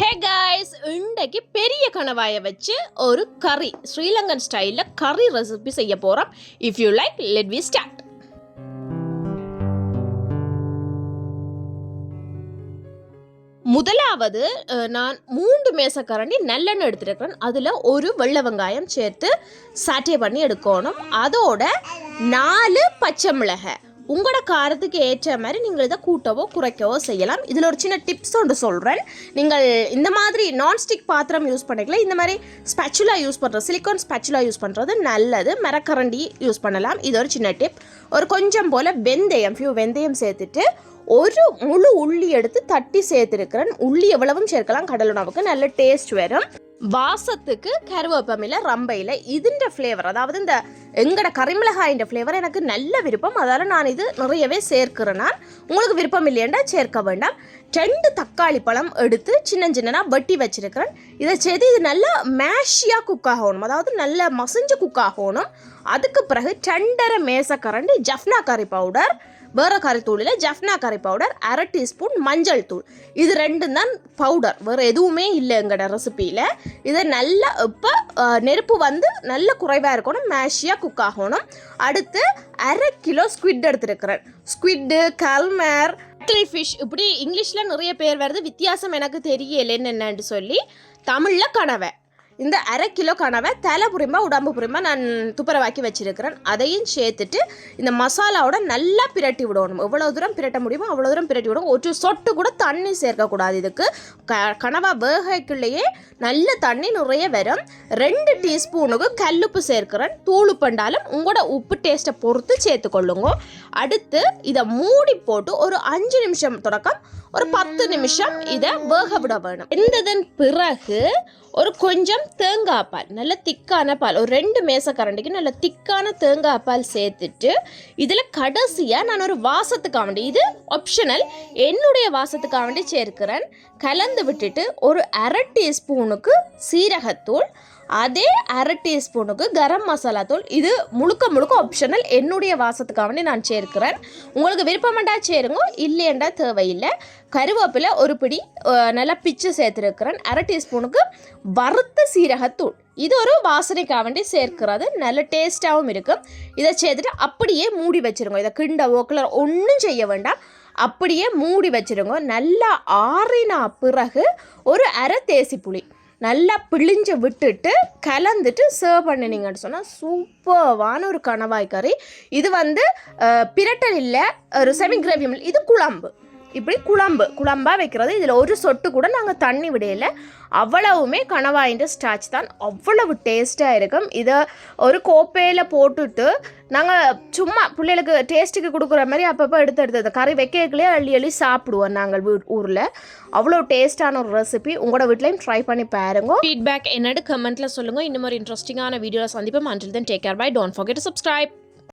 Hey guys இன்றைக்கு பெரிய கணவாயை வச்சு ஒரு கறி ஸ்ரீலங்கன் ஸ்டைலில் கறி ரெசிபி செய்ய போகிறோம் if you like let we start முதலாவது நான் மூன்று மேசக்கரண்டி நல்லெண்ணெய் எடுத்துருக்கிறேன். அதில் ஒரு வெள்ளை வெங்காயம் சேர்த்து சாட்டே பண்ணி எடுக்கணும். அதோட நாலு பச்சை மிளகாய். உங்களோட காரத்துக்கு ஏற்ற மாதிரி நீங்கள் இதை கூட்டவோ குறைக்கவோ செய்யலாம். இதில் ஒரு சின்ன டிப்ஸ் ஒன்று சொல்கிறேன் நீங்கள் இந்த மாதிரி நான்ஸ்டிக் பாத்திரம் யூஸ் பண்ணிக்கலாம் இந்த மாதிரி ஸ்பெச்சுலா யூஸ் பண்ணுறது சிலிக்கான் ஸ்பெச்சுலா யூஸ் பண்ணுறது நல்லது. மரக்கரண்டி யூஸ் பண்ணலாம். இது ஒரு சின்ன டிப் ஒரு கொஞ்சம் போல் வெந்தயம் ஃபியூ வெந்தயம் சேர்த்துட்டு ஒரு முழு உள்ளி எடுத்து தட்டி சேர்த்துருக்கிறேன். உள்ளி எவ்வளவும் சேர்க்கலாம். கடல் உணவுக்கு நல்ல டேஸ்ட் வரும். வாசத்துக்கு கருவேப்பமில்ல ரம்பையில் இதுன்ற ஃப்ளேவர் அதாவது இந்த எங்களோட கரிமிளகாயின் ஃப்ளேவர் எனக்கு நல்ல விருப்பம். அதால் நான் இது நிறையவே சேர்க்கிறேன் நான் உங்களுக்கு விருப்பம் இல்லையண்டா சேர்க்க வேண்டாம். ரெண்டு தக்காளி பழம் எடுத்து சின்ன சின்னனா வெட்டி வச்சிருக்கிறேன். இதை சேர்த்து இது நல்லா மேஷியாக குக் ஆகணும். அதாவது நல்லா மசிஞ்சு குக் ஆகணும். அதுக்கு பிறகு ரெண்டரை மேசக்கரண்டு ஜஃப்னா கறி பவுடர் வேறு கறித்தூளில் ஜஃப்னா கறி பவுடர் அரை டீஸ்பூன் மஞ்சள் தூள். இது ரெண்டும் தான் பவுடர் வேறு எதுவுமே இல்லை எங்களோட ரெசிப்பியில் இதை நல்லா இப்போ நெருப்பு வந்து நல்ல குறைவாக இருக்கணும் மேஷியாக குக் ஆகணும். அடுத்து அரை கிலோ ஸ்குவிட் எடுத்துருக்கிறேன். ஸ்குவிட்டு கல்மர் ஃபிஷ் இப்படி இங்கிலீஷில் நிறைய பேர் வருது. வித்தியாசம் எனக்கு தெரியல என்னென்னு சொல்லி தமிழில் கனவை. இந்த அரை கிலோ கனவை தலை புரிமா உடம்பு புரிமா நான் துப்புரவாக்கி வச்சிருக்கிறேன். அதையும் சேர்த்துட்டு இந்த மசாலாவோட நல்லா பிரட்டி விடணும். எவ்வளோ தூரம் பிரட்ட முடியுமோ அவ்வளோ தூரம் பிரட்டி விடணும். ஒரு சொட்டு கூட தண்ணி சேர்க்கக்கூடாது இதுக்கு. க கனவா வேகைக்குள்ளேயே நல்ல தண்ணி நிறைய வரும். ரெண்டு டீஸ்பூனுக்கு கல்லுப்பு சேர்க்கிறேன். தூள் பண்டாலும் உங்களோட உப்பு டேஸ்ட்டை பொறுத்து சேர்த்துக்கொள்ளுங்க. அடுத்து இதை மூடி போட்டு ஒரு அஞ்சு நிமிஷம் தொடக்கம். ஒரு பத்து நிமிஷம் இதை வேக விட வேணும். இருந்ததன் பிறகு ஒரு கொஞ்சம் தேங்காய் பால் நல்ல திக்கான பால் ஒரு ரெண்டு மேசக்கரண்டிக்கு நல்ல திக்கான தேங்காய் பால் சேர்த்துட்டு இதில் கடைசியாக நான் ஒரு வாசத்துக்காக வேண்டி இது ஆப்ஷனல் என்னுடைய வாசத்துக்காக வேண்டி சேர்க்கிறேன். கலந்து விட்டுட்டு ஒரு அரை டீஸ்பூனுக்கு சீரகத்தூள் அதே அரை டீஸ்பூனுக்கு கரம் மசாலா தூள். இது முழுக்க முழுக்க ஆப்ஷனல் என்னுடைய வாசத்துக்காக வேண்டி நான் சேர்க்கிறேன். உங்களுக்கு விருப்பமெண்டா சேருங்க. இல்லையண்டா தேவையில்லை. கருவேப்பிலை ஒரு பிடி நல்லா பிச்சு சேர்த்துருக்கிறேன். அரை டீஸ்பூனுக்கு வறுத்த சீரகத்தூள். இது ஒரு வாசனைக்காக வேண்டி சேர்க்கிறது. நல்ல டேஸ்ட்டாகவும் இருக்கும் இதை சேர்த்துட்டு அப்படியே மூடி வச்சிருங்க. இதை கிண்டவோ கிளர் ஒன்றும் செய்ய வேண்டாம். அப்படியே மூடி வச்சிருங்க. நல்லா ஆறினா பிறகு ஒரு அரை தேசி புளி நல்லா பிழிஞ்சு விட்டுட்டு கலந்துட்டு சர்வ் பண்ணினீங்கன்னு சொன்னால் சூப்பர்வான ஒரு கணவாய் கறி இது வந்து பிரட்டல் இல்லை ஒரு செமி கிரேவியம் இது குழம்பு. இப்படி குழம்பு குழம்பாக வைக்கிறது. இதில் ஒரு சொட்டு கூட நாங்கள் தண்ணி விடையில அவ்வளவுமே கணவாயின்ற ஸ்டாச் தான். அவ்வளவு டேஸ்ட்டாக இருக்கும். இதை ஒரு கோப்பையில் போட்டுட்டு நாங்கள் சும்மா பிள்ளைகளுக்கு டேஸ்ட்டுக்கு கொடுக்குற மாதிரி அப்பப்போ எடுத்து எடுத்து கறி வைக்கக்குள்ளே அள்ளி அள்ளி சாப்பிடுவோம் நாங்கள் வீ ஊரில். அவ்வளோ டேஸ்ட்டான ஒரு ரெசிபி உங்களோட வீட்லையும் ட்ரை பண்ணி பாருங்க. ஃபீட்பேக் என்னடு கமெண்ட்டில் சொல்லுங்கள் இந்த மாதிரி இன்ட்ரெஸ்டிங்கான வீடியோவில் சந்திப்போம். Until then take care bye don't forget subscribe